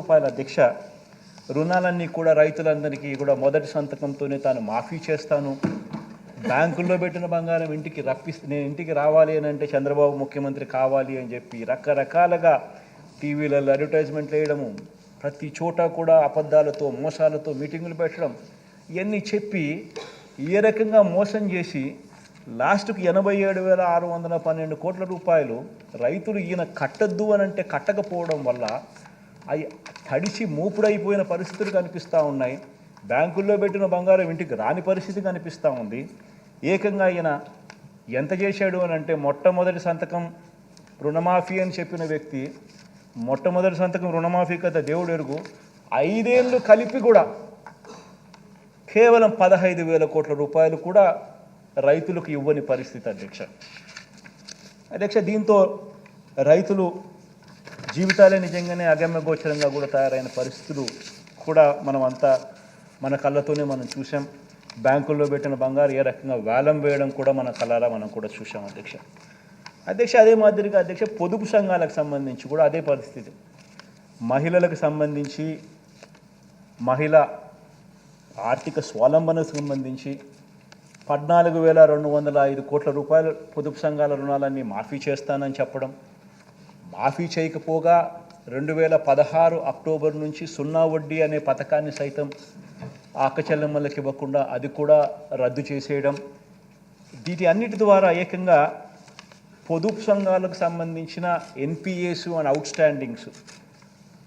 రూపాయల దీక్ష రుణాలన్నీ కూడా రైతులందరికీ కూడా మొదటి సంతకంతోనే తాను మాఫీ చేస్తాను. బ్యాంకుల్లో పెట్టిన బంగారం ఇంటికి రప్పి నేను ఇంటికి రావాలి అని అంటే చంద్రబాబు ముఖ్యమంత్రి కావాలి అని చెప్పి రకరకాలుగా టీవీలలో అడ్వర్టైజ్మెంట్లు వేయడము ప్రతి చోట కూడా అబద్ధాలతో మోసాలతో మీటింగులు పెట్టడం ఇవన్నీ చెప్పి ఏ రకంగా మోసం చేసి లాస్ట్కు ఎనభై ఏడు వేల ఆరు వందల పన్నెండు కోట్ల రూపాయలు రైతులు ఈయన కట్టద్దు అని అంటే కట్టకపోవడం వల్ల అవి తడిచి మూపుడైపోయిన పరిస్థితులు కనిపిస్తూ ఉన్నాయి. బ్యాంకుల్లో పెట్టిన బంగారం ఇంటికి రాని పరిస్థితి కనిపిస్తూ ఉంది. ఏకంగా ఈయన ఎంత చేశాడు అని అంటే మొట్టమొదటి సంతకం రుణమాఫీ అని చెప్పిన వ్యక్తి మొట్టమొదటి సంతకం రుణమాఫీ కథ దేవుడు ఎరుగు. ఐదేళ్ళు కలిపి కూడా కేవలం పదహైదు వేల కోట్ల రూపాయలు కూడా రైతులకు ఇవ్వని పరిస్థితి అధ్యక్ష. అధ్యక్ష దీంతో రైతులు జీవితాలే నిజంగానే అగమ్య గోచరంగా కూడా తయారైన పరిస్థితులు కూడా మనం అంతా మన కళ్ళతోనే మనం చూసాం బ్యాంకుల్లో పెట్టిన బంగారు ఏ రకంగా వేలం వేయడం కూడా మన కళ్ళారా మనం కూడా చూసాం అధ్యక్ష. అధ్యక్ష అదే మాదిరిగా అధ్యక్ష పొదుపు సంఘాలకు సంబంధించి కూడా అదే పరిస్థితి. మహిళలకు సంబంధించి మహిళ ఆర్థిక స్వావలంబనకు సంబంధించి పద్నాలుగు వేల రెండు వందల ఐదు కోట్ల రూపాయల పొదుపు సంఘాల రుణాలన్నీ మాఫీ చేస్తానని చెప్పడం మాఫీ చేయకపోగా రెండు వేల పదహారు అక్టోబర్ నుంచి సున్నా వడ్డీ అనే పథకాన్ని సైతం ఆకచెల్లెమ్మలకు ఇవ్వకుండా అది కూడా రద్దు చేసేయడం వీటి అన్నిటి ద్వారా ఏకంగా పొదుపు సంఘాలకు సంబంధించిన ఎన్పిఏస్ అండ్ అవుట్ స్టాండింగ్స్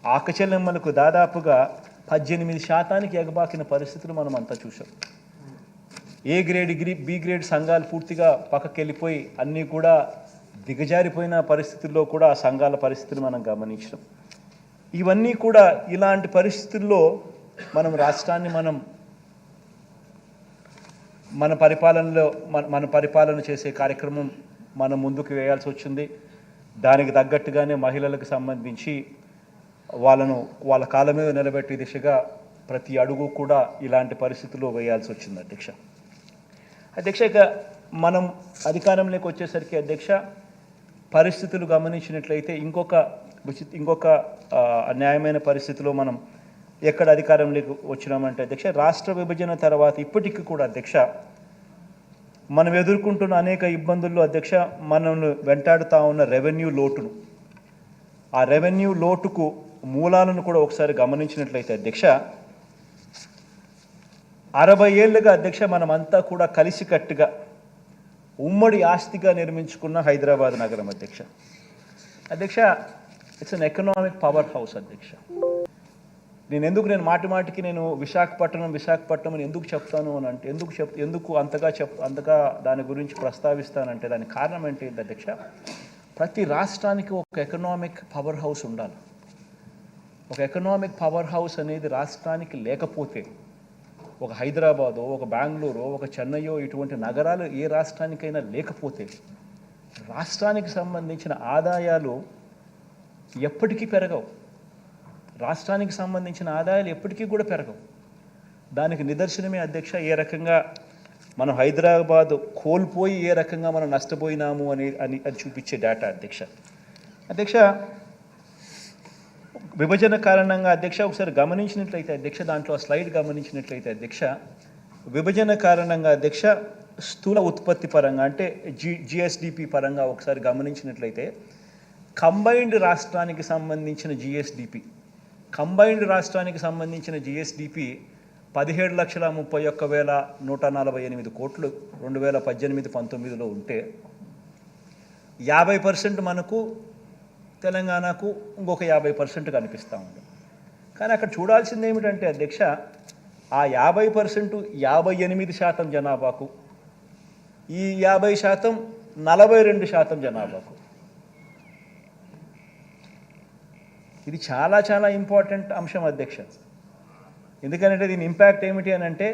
ఆకచెల్లెమ్మలకు దాదాపుగా పద్దెనిమిది శాతానికి ఎగబాకిన పరిస్థితులు మనం అంతా చూసాం ఏ గ్రేడ్ గ్రీ బి గ్రేడ్ సంఘాలు పూర్తిగా పక్కకెళ్ళిపోయి అన్నీ కూడా దిగజారిపోయిన పరిస్థితుల్లో కూడా ఆ సంఘాల పరిస్థితిని మనం గమనించడం. ఇవన్నీ కూడా ఇలాంటి పరిస్థితుల్లో మనం రాష్ట్రాన్ని మనం మన పరిపాలనలో మన మన పరిపాలన చేసే కార్యక్రమం మనం ముందుకు వేయాల్సి వచ్చింది. దానికి తగ్గట్టుగానే మహిళలకు సంబంధించి వాళ్ళను వాళ్ళ కాళ్ళ మీద నిలబెట్టే దిశగా ప్రతి అడుగు కూడా ఇలాంటి పరిస్థితుల్లో వేయాల్సి వచ్చింది అధ్యక్ష. అధ్యక్ష ఇక మనం అధికారంలోకి వచ్చేసరికి అధ్యక్ష పరిస్థితులు గమనించినట్లయితే ఇంకొక విచి ఇంకొక అన్యాయమైన పరిస్థితిలో మనం ఎక్కడ అధికారంలోకి వచ్చినామంటే అధ్యక్ష రాష్ట్ర విభజన తర్వాత ఇప్పటికీ కూడా అధ్యక్ష మనం ఎదుర్కొంటున్న అనేక ఇబ్బందుల్లో అధ్యక్ష మనల్ని వెంటాడుతూ ఉన్న రెవెన్యూ లోటును. ఆ రెవెన్యూ లోటుకు మూలాలను కూడా ఒకసారి గమనించినట్లయితే అధ్యక్ష అరవై ఏళ్ళుగా అధ్యక్ష మనమంతా కూడా కలిసికట్టుగా ఉమ్మడి ఆస్తిగా నిర్మించుకున్న హైదరాబాద్ నగరం అధ్యక్ష. అధ్యక్ష it's an economic power house అధ్యక్ష. నేను ఎందుకు నేను మాటి మాటికి నేను విశాఖపట్నం విశాఖపట్నం అని ఎందుకు చెప్తాను అని అంటే ఎందుకు చెప్ ఎందుకు అంతగా చెప్ అంతగా దాని గురించి ప్రస్తావిస్తానంటే దానికి కారణం ఏంటి అధ్యక్ష? ప్రతి రాష్ట్రానికి ఒక ఎకనామిక్ పవర్ హౌస్ ఉండాలి. ఒక ఎకనామిక్ పవర్ హౌస్ అనేది రాష్ట్రానికి లేకపోతే ఒక హైదరాబాదో ఒక బెంగళూరు ఒక చెన్నయో ఇటువంటి నగరాలు ఏ రాష్ట్రానికైనా లేకపోతే రాష్ట్రానికి సంబంధించిన ఆదాయాలు ఎప్పటికీ పెరగవు. రాష్ట్రానికి సంబంధించిన ఆదాయాలు ఎప్పటికీ కూడా పెరగవు. దానికి నిదర్శనమే అధ్యక్ష ఏ రకంగా మనం హైదరాబాద్ కోల్పోయి ఏ రకంగా మనం నష్టపోయినాము అని అని అది చూపించే డేటా అధ్యక్ష. అధ్యక్ష విభజన కారణంగా అధ్యక్ష ఒకసారి గమనించినట్లయితే అధ్యక్ష దాంట్లో స్లైడ్ గమనించినట్లయితే అధ్యక్ష విభజన కారణంగా అధ్యక్ష స్థూల ఉత్పత్తి పరంగా అంటే జి జిఎస్డిపి పరంగా ఒకసారి గమనించినట్లయితే కంబైన్డ్ రాష్ట్రానికి సంబంధించిన జిఎస్డిపి కంబైన్డ్ రాష్ట్రానికి సంబంధించిన జిఎస్డిపి పదిహేడు లక్షల ముప్పై ఒక్క వేల నూట నలభై ఎనిమిది కోట్లు రెండు వేల పద్దెనిమిది పంతొమ్మిదిలో ఉంటే యాభై పర్సెంట్ మనకు తెలంగాణకు ఇంకొక యాభై పర్సెంట్ కనిపిస్తూ ఉంది. కానీ అక్కడ చూడాల్సింది ఏమిటంటే అధ్యక్ష ఆ యాభై పర్సెంట్ యాభై ఎనిమిది శాతం జనాభాకు ఈ యాభై శాతం నలభై రెండు శాతం జనాభాకు. ఇది చాలా చాలా ఇంపార్టెంట్ అంశం అధ్యక్ష. ఎందుకంటే దీని ఇంపాక్ట్ ఏమిటి అని అంటే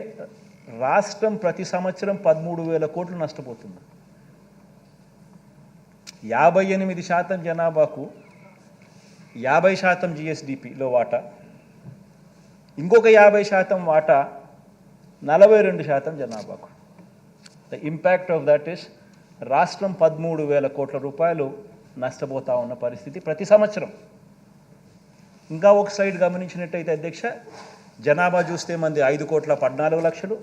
రాష్ట్రం ప్రతి సంవత్సరం పదమూడు వేల కోట్లు నష్టపోతుంది. యాభై ఎనిమిది శాతం జనాభాకు యాభై శాతం జిఎస్డిపిలో వాటా. ఇంకొక యాభై శాతం వాటా నలభై రెండు శాతం జనాభాకు. The impact of that is రాష్ట్రం పదమూడు వేల కోట్ల రూపాయలు నష్టపోతా ఉన్న పరిస్థితి ప్రతి సంవత్సరం. ఇంకా ఒక సైడ్ గమనించినట్టయితే అధ్యక్ష జనాభా చూస్తే మంది ఐదు కోట్ల పద్నాలుగు లక్షలు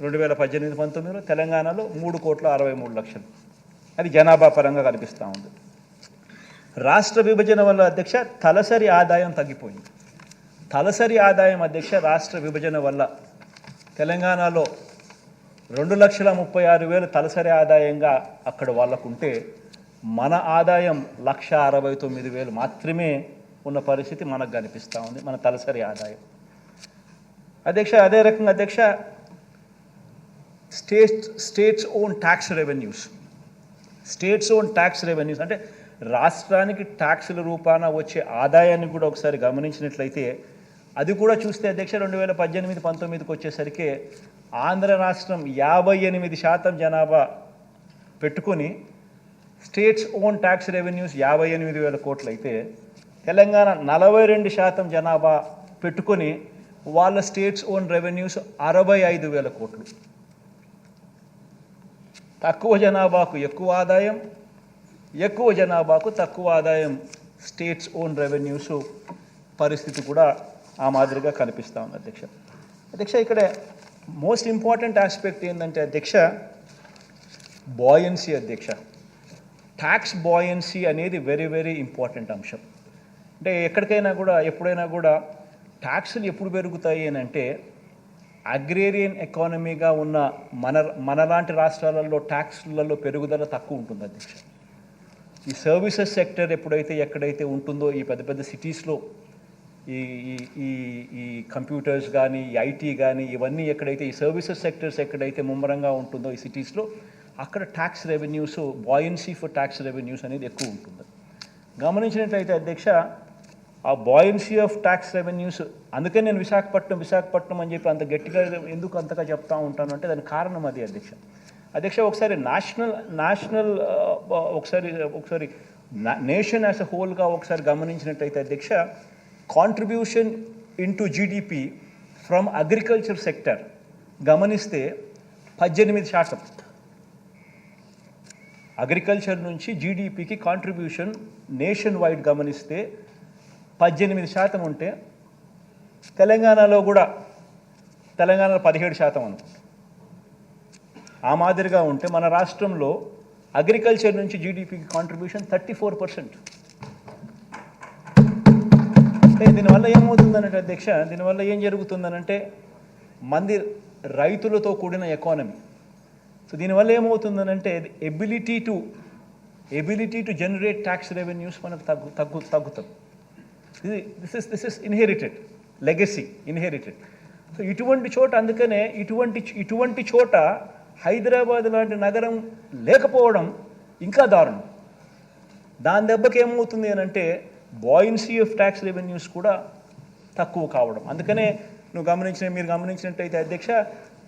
రెండు వేల పద్దెనిమిది పంతొమ్మిదిలో తెలంగాణలో మూడు కోట్ల అరవై మూడు లక్షలు. అది జనాభా పరంగా కనిపిస్తూ ఉంది. రాష్ట్ర విభజన వల్ల అధ్యక్ష తలసరి ఆదాయం తగ్గిపోయింది. తలసరి ఆదాయం అధ్యక్ష రాష్ట్ర విభజన వల్ల తెలంగాణలో రెండు లక్షల ముప్పై ఆరు వేలు తలసరి ఆదాయంగా అక్కడ వాళ్ళకుంటే మన ఆదాయం లక్ష అరవై తొమ్మిది వేలు మాత్రమే ఉన్న పరిస్థితి మనకు కనిపిస్తూ ఉంది మన తలసరి ఆదాయం. అధ్యక్ష అదే రకంగా అధ్యక్ష state states own tax revenues. States own tax revenues అంటే రాష్ట్రానికి ట్యాక్సుల రూపాన వచ్చే ఆదాయాన్ని కూడా ఒకసారి గమనించినట్లయితే అది కూడా చూస్తే అధ్యక్ష రెండు వేల పద్దెనిమిది పంతొమ్మిదికి వచ్చేసరికి ఆంధ్ర రాష్ట్రం యాభై ఎనిమిది శాతం జనాభా పెట్టుకొని స్టేట్స్ ఓన్ ట్యాక్స్ రెవెన్యూస్ యాభై ఎనిమిది వేల కోట్లు అయితే తెలంగాణ నలభై రెండు శాతం జనాభా పెట్టుకొని వాళ్ళ స్టేట్స్ ఓన్ రెవెన్యూస్ అరవై ఐదు వేల కోట్లు. తక్కువ జనాభాకు ఎక్కువ ఆదాయం ఎక్కువ జనాభాకు తక్కువ ఆదాయం స్టేట్స్ ఓన్ రెవెన్యూస్ పరిస్థితి కూడా ఆ మాదిరిగా కనిపిస్తూ ఉంది అధ్యక్ష. అధ్యక్ష ఇక్కడ మోస్ట్ ఇంపార్టెంట్ ఆస్పెక్ట్ ఏంటంటే అధ్యక్ష బాయన్సీ అధ్యక్ష. ట్యాక్స్ బాయన్సీ అనేది వెరీ వెరీ ఇంపార్టెంట్ అంశం. అంటే ఎక్కడికైనా కూడా ఎప్పుడైనా కూడా ట్యాక్సులు ఎప్పుడు పెరుగుతాయి అని అంటే అగ్రేరియన్ ఎకానమీగా ఉన్న మన మనలాంటి రాష్ట్రాలలో ట్యాక్స్లలో పెరుగుదల తక్కువ ఉంటుంది అధ్యక్ష. ఈ సర్వీసెస్ సెక్టర్ ఎప్పుడైతే ఎక్కడైతే ఉంటుందో ఈ పెద్ద పెద్ద సిటీస్లో ఈ ఈ ఈ ఈ కంప్యూటర్స్ కానీ ఐటీ కానీ ఇవన్నీ ఎక్కడైతే ఈ సర్వీసెస్ సెక్టర్స్ ఎక్కడైతే ముమ్మరంగా ఉంటుందో ఈ సిటీస్లో అక్కడ tax revenues buoyancy for tax revenues అనేది ఎక్కువ ఉంటుంది. గమనించినట్లయితే అధ్యక్ష ఆ బాయన్సీ ఆఫ్ ట్యాక్స్ రెవెన్యూస్ అందుకే నేను విశాఖపట్నం విశాఖపట్నం అని చెప్పి అంత గట్టిగా ఎందుకు అంతగా చెప్తా ఉంటాను అంటే దానికి కారణం అది అధ్యక్ష. అధ్యక్ష ఒకసారి నేషనల్ నేషనల్ ఒకసారి ఒకసారి నేషన్ యాజ్ అ హోల్గా ఒకసారి గమనించినట్టయితే అధ్యక్ష contribution into GDP from agriculture sector గమనిస్తే పద్దెనిమిది శాతం. అగ్రికల్చర్ నుంచి జీడిపికి కాంట్రిబ్యూషన్ నేషన్ వైడ్ గమనిస్తే పద్దెనిమిది శాతం ఉంటే తెలంగాణలో కూడా తెలంగాణలో పదిహేడు శాతం అనుకుంటా ఆ మాదిరిగా ఉంటే మన రాష్ట్రంలో అగ్రికల్చర్ నుంచి జీడిపికి కాంట్రిబ్యూషన్ థర్టీ ఫోర్ పర్సెంట్ అంటే దీనివల్ల ఏమవుతుందనంటే అధ్యక్ష దీనివల్ల ఏం జరుగుతుందనంటే మంది రైతులతో కూడిన ఎకానమీ సో దీనివల్ల ఏమవుతుందనంటే ability to ability to generate tax revenues మనకు తగ్గు తగ్గు తగ్గుతుంది this is this is inherited legacy inherited so ఇటువంటి చోట అందుకనే ఇటువంటి ఇటువంటి చోట హైదరాబాద్ లాంటి నగరం లేకపోవడం ఇంకా దారుణం. దాని దెబ్బకి ఏమవుతుంది అని అంటే బాయిన్సీ ఆఫ్ ట్యాక్స్ రెవెన్యూస్ కూడా తక్కువ కావడం. అందుకనే నువ్వు గమనించిన మీరు గమనించినట్టయితే అధ్యక్ష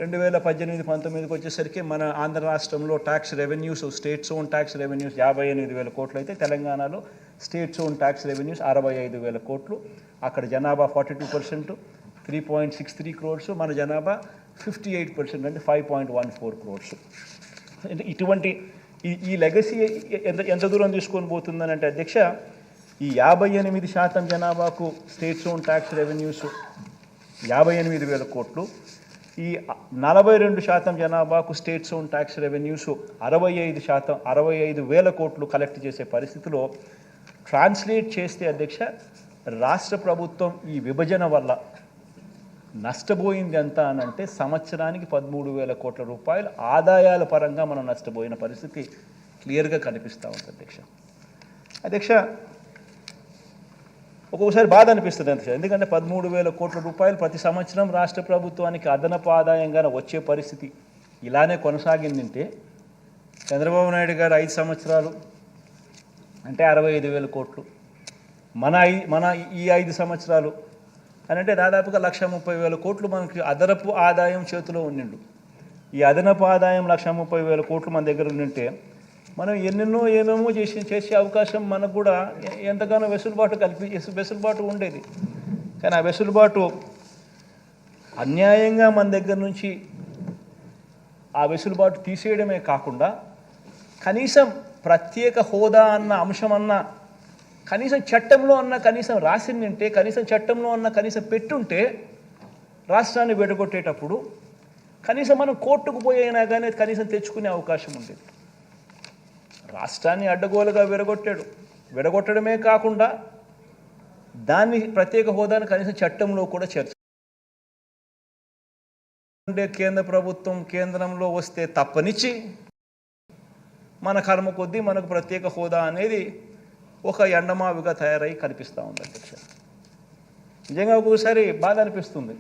రెండు వేల పద్దెనిమిది పంతొమ్మిదికి వచ్చేసరికి మన ఆంధ్ర రాష్ట్రంలో tax revenues states own tax revenues యాభై ఎనిమిది వేల కోట్లు అయితే తెలంగాణలో స్టేట్స్ ఓన్ ట్యాక్స్ రెవెన్యూస్ అరవై ఐదు వేల కోట్లు. అక్కడ జనాభా forty two percent three point six three crores మన జనాభా ఫిఫ్టీ ఎయిట్ పర్సెంట్ అంటే five point one four crores అంటే ఇటువంటి ఈ ఈ లెగసీ ఎంత ఎంత దూరం తీసుకొని పోతుందని అంటే అధ్యక్ష ఈ యాభై ఎనిమిది శాతం జనాభాకు స్టేట్స్ ఓన్ ట్యాక్స్ రెవెన్యూస్ యాభై ఎనిమిది వేల కోట్లు. ఈ నలభై రెండు శాతం జనాభాకు స్టేట్స్ ఓన్ ట్యాక్స్ రెవెన్యూస్ అరవై ఐదు శాతం అరవై ఐదు వేల కోట్లు కలెక్ట్ చేసే పరిస్థితిలో ట్రాన్స్లేట్ చేస్తే అధ్యక్ష రాష్ట్ర ప్రభుత్వం ఈ విభజన వల్ల నష్టపోయింది ఎంత అనంటే సంవత్సరానికి పదమూడు వేల కోట్ల రూపాయలు ఆదాయాల పరంగా మనం నష్టపోయిన పరిస్థితి క్లియర్గా కనిపిస్తూ ఉంది అధ్యక్ష. అధ్యక్ష ఒక్కొక్కసారి బాధ అనిపిస్తుంది అంత ఎందుకంటే పదమూడు వేల కోట్ల రూపాయలు ప్రతి సంవత్సరం రాష్ట్ర ప్రభుత్వానికి అదనపు ఆదాయంగా వచ్చే పరిస్థితి. ఇలానే కొనసాగిందంటే చంద్రబాబు నాయుడు గారు ఐదు సంవత్సరాలు అంటే అరవై ఐదు వేల కోట్లు. మన ఐ మన ఈ ఐదు సంవత్సరాలు అని అంటే దాదాపుగా లక్ష ముప్పై వేల కోట్లు మనకి అదనపు ఆదాయం చేతిలో ఉండిండు. ఈ అదనపు ఆదాయం లక్ష ముప్పై వేల కోట్లు మన దగ్గర ఉండింటే మనం ఎన్నెన్నో ఏమేమో చేసి చేసే అవకాశం మనకు కూడా ఎంతగానో వెసులుబాటు కల్పి వెసులుబాటు ఉండేది. కానీ ఆ వెసులుబాటు అన్యాయంగా మన దగ్గర నుంచి ఆ వెసులుబాటు తీసేయడమే కాకుండా కనీసం ప్రత్యేక హోదా అన్న అంశం అన్న కనీసం చట్టంలో అన్న కనీసం రాసిందంటే కనీసం చట్టంలో అన్న కనీసం పెట్టుంటే రాష్ట్రాన్ని విడగొట్టేటప్పుడు కనీసం మనం కోర్టుకు పోయినా కానీ కనీసం తెచ్చుకునే అవకాశం ఉండేది. రాష్ట్రాన్ని అడ్డగోలుగా విడగొట్టాడు. విడగొట్టడమే కాకుండా దాన్ని ప్రత్యేక హోదాను కనీసం చట్టంలో కూడా చేర్చ ఉండే కేంద్ర ప్రభుత్వం కేంద్రంలో వస్తే తప్పనిచ్చి మన కర్మ కొద్దీ మనకు ప్రత్యేక హోదా అనేది ఒక ఎండమావిగా తయారై కనిపిస్తూ ఉంది అధ్యక్ష. నిజంగా ఒక్కొక్కసారి బాధ అనిపిస్తుంది.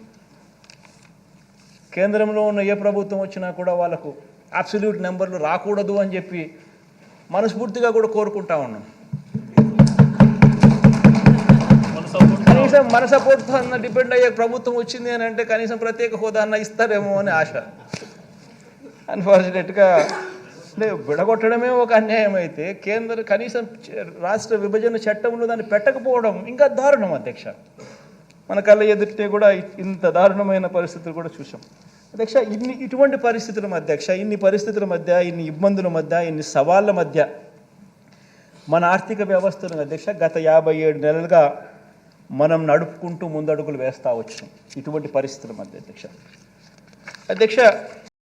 కేంద్రంలో ఉన్న ఏ ప్రభుత్వం వచ్చినా కూడా వాళ్ళకు అబ్సల్యూట్ నెంబర్లు రాకూడదు అని చెప్పి మనస్ఫూర్తిగా కూడా కోరుకుంటా ఉన్నాం. కనీసం మన సపోర్ట్ అన్న డిపెండ్ అయ్యే ప్రభుత్వం వచ్చింది అని అంటే కనీసం ప్రత్యేక హోదా అన్న ఇస్తారేమో అని ఆశ. అన్ఫార్చునేట్గా అంటే విడగొట్టడమే ఒక అన్యాయం అయితే కేంద్ర కనీసం రాష్ట్ర విభజన చట్టంలో దాన్ని పెట్టకపోవడం ఇంకా దారుణం అధ్యక్ష. మన కళ్ళ ఎదుటితే కూడా ఇంత దారుణమైన పరిస్థితులు కూడా చూసాం. అధ్యక్ష ఇన్ని ఇటువంటి పరిస్థితుల మధ్య అధ్యక్ష ఇన్ని పరిస్థితుల మధ్య ఇన్ని ఇబ్బందుల మధ్య ఇన్ని సవాళ్ళ మధ్య మన ఆర్థిక వ్యవస్థను అధ్యక్ష గత యాభై ఏడు నెలలుగా మనం నడుపుకుంటూ ముందడుగులు వేస్తా వచ్చాం ఇటువంటి పరిస్థితుల మధ్య అధ్యక్ష. అధ్యక్ష